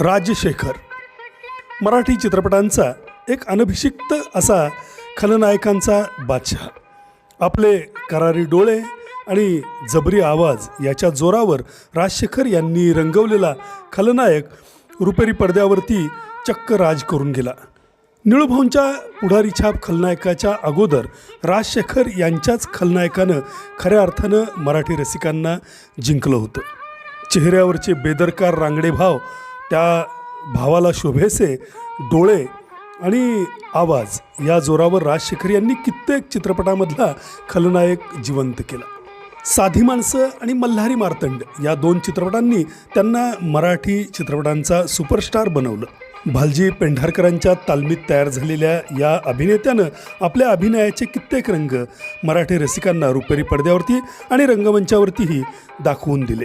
राजशेखर. मराठी चित्रपटांचा एक अनभिषिक्त असा खलनायकांचा बादशहा. आपले करारी डोळे आणि जबरी आवाज याच्या जोरावर राजशेखर यांनी रंगवलेला खलनायक रुपेरी पडद्यावरती चक्क राज करून गेला. निळूभाऊंच्या पुढारी छाप खलनायकाच्या अगोदर राजशेखर यांच्याच खलनायकानं खऱ्या अर्थानं मराठी रसिकांना जिंकलं होतं. चेहऱ्यावरचे बेदरकार रांगडे भाव त्या भावाला शोभेसे डोळे आणि आवाज या जोरावर राज शेखर यांनी कित्येक चित्रपटामधला खलनायक जिवंत केला. साधी माणसं आणि मल्हारी मार्तंड या दोन चित्रपटांनी त्यांना मराठी चित्रपटांचा सुपरस्टार बनवलं. भालजी पेंढारकरांच्या तालमीत तयार झालेल्या या अभिनेत्यानं आपल्या अभिनयाचे कित्येक रंग मराठी रसिकांना रुपेरी पडद्यावरती आणि रंगमंचावरतीही दाखवून दिले.